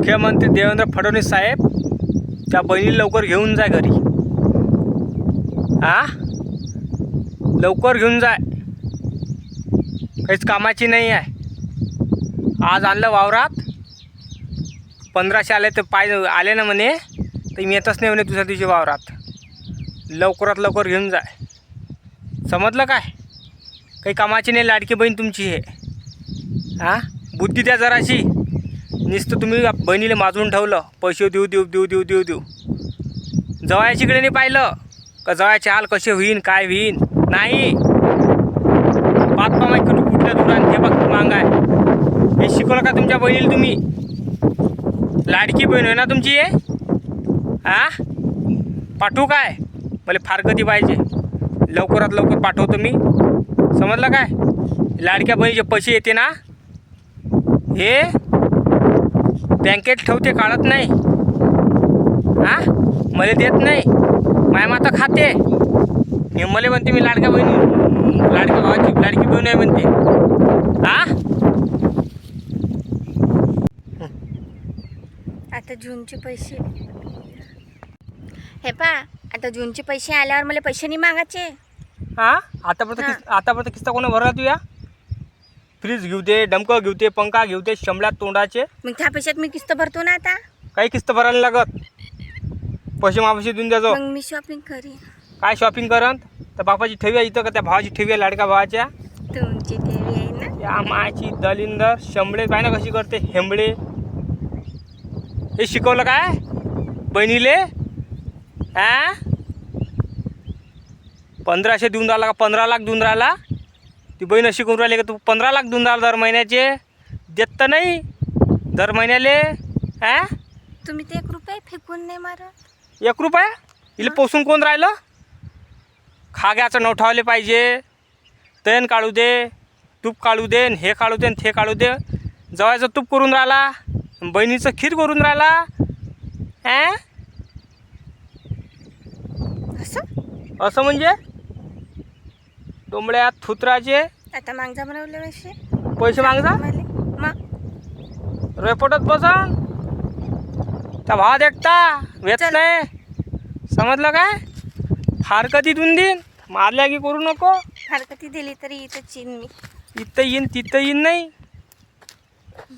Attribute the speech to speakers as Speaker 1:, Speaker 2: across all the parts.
Speaker 1: मुख्यमंत्री देवेंद्र फडणवीस साहेब त्या बहिणी लवकर घेऊन जा घरी. आ? लवकर घेऊन जाय काहीच कामाची नाही आहे. आज आणलं वावरात. पंधराशे आले तर पाय आले ना म्हणे तर मी येतच नाही म्हणे दुसऱ्या दिवशी वावरात. लवकरात लवकर घेऊन जाय समजलं काय? काही कामाची नाही लाडकी बहीण तुमची हे. हां बुद्धी द्या जराशी. नुसतं तुम्ही बहिणीला माजून ठेवलं पैसे देऊ देऊ देऊ देऊ देऊ देऊ. जवळच्याकडे नाही पाहिलं. का जवळचे हाल कसे होईन काय होईन? नाही. पाच पामा कुठं कुठल्या दुरान हे बघ मांग आहे हे शिकवलं का तुमच्या बहिणीला तुम्ही? लाडकी बहीण आहे ना तुमची हे? हा पाठवू काय? मला फार कधी पाहिजे. लवकरात लवकर पाठवतो मी. समजलं काय? लाडक्या बहिणीचे पैसे येते ना? हे? बँकेत ठेवते काढत नाही. हा? मला देत नाही. माय माता खाते. हे मला म्हणते मी लाडक्या बहिणी लाडक्या भावाची लाडकी बहीण आहे म्हणते. हा?
Speaker 2: आता जूनचे पैसे. हे पा आता जूनचे पैसे आल्यावर मला पैसे नाही मागायचे.
Speaker 1: हा? आतापर्यंत किस आतापर्यंत किस्ता कोणी भरला तुया? फ्रीज घेऊ दे डमकं घेऊ दे पंखा घेऊ दे तोंडाचे.
Speaker 2: मग त्या पैशात मी किस्त भरतो ना आता?
Speaker 1: काही किस्त भरायला लागत. पैसे मापाशी देऊन
Speaker 2: मग मी शॉपिंग करी
Speaker 1: काय शॉपिंग करत तर बापाची ठेवी आहे इथं का? त्या भावाची ठेवी आहे लाडक्या भावाच्या.
Speaker 2: तुमची देवी आहे ना?
Speaker 1: या मायाची दलिंदर शंभळे पाय ना कशी करते? हेंबळे हे शिकवलं काय? बहिणीले? हा? पंधराशे देऊन राहिला का? पंधरा लाख देऊन राहिला? ती बहीण अशी करून राहिली का तू पंधरा लाख देऊन राहिला दर महिन्याचे? देत तर नाही. दर महिन्याले हा?
Speaker 2: तुम्ही ते एक रुपये फेकून नाही मारत.
Speaker 1: एक रुपया? इले पोसून कोण राहिलं? खाग्याचं नवठावले पाहिजे. तैन काढू दे तूप काढू दे न हे काढू दे न ते काढू दे. जवायचं तूप करून राहिला बहिणीचं खीर करून राहिला अं?
Speaker 2: असं?
Speaker 1: असं म्हणजे? डोंबळ्यात थुत्राचे?
Speaker 2: आता मागजा बनवले पैसे
Speaker 1: पैसे मागजा रेपोटत बसन त्या एकटा. वेत
Speaker 2: चल.
Speaker 1: नाही. समजलं काय? फार कधी देऊन देईन. मारल्या की करू नको.
Speaker 2: हरकती दिली तरी इथं चीन मी.
Speaker 1: इथं येईन तिथं येईन नाही.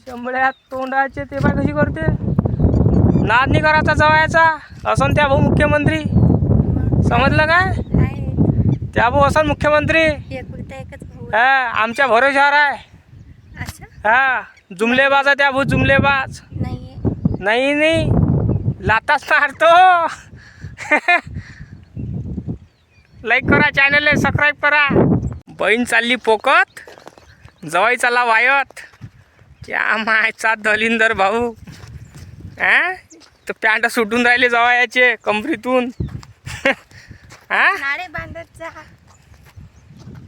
Speaker 1: शंभळ्यात तोंडाचे ते पाय कशी करते? नाद नाही करायचा जवायचा असं त्या भाऊ मुख्यमंत्री. समजलं काय?
Speaker 2: आहे
Speaker 1: त्या भाऊ असं मुख्यमंत्री
Speaker 2: एकुलता एकच भाऊ आहे.
Speaker 1: हा आमच्या भरोशावर आहे.
Speaker 2: असं
Speaker 1: हा जुमलेबाज आहे त्या भाऊ जुमलेबाज.
Speaker 2: नाही
Speaker 1: नाही नाही. लाताच मारतो लाईक करा चॅनलला सबस्क्राईब करा. बहीण चालली पोकत जवाई चालला वायत. त्या मायचा दलिंदर भाऊ. हा तर पॅन्ट सुटून राहिले जवायाचे कमरीतून हा?
Speaker 2: नाळे जा.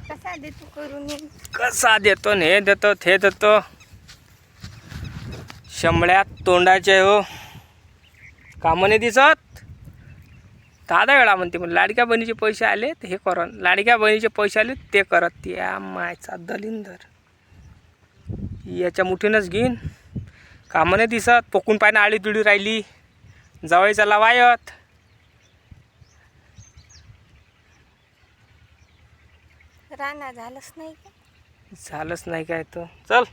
Speaker 2: कसा देतो करून
Speaker 1: कसा देतो हे देतो ते देतो. शंभळ्यात तोंडाचे हो. कामं नाही दिसत? दादा वेळा म्हणते मग लाडक्या बहिणीचे पैसे आले तर हे करन लाडक्या बहिणीचे पैसे आले ते करत त्या मायचा दलिंदर. याच्या मुठीनंच घेईन. कामं नाही दिसत? पोकून पायनं आळी तुळी राहिली. जवळचा लावायत
Speaker 2: राणा झालंच नाही का?
Speaker 1: झालंच नाही काय तर. चल.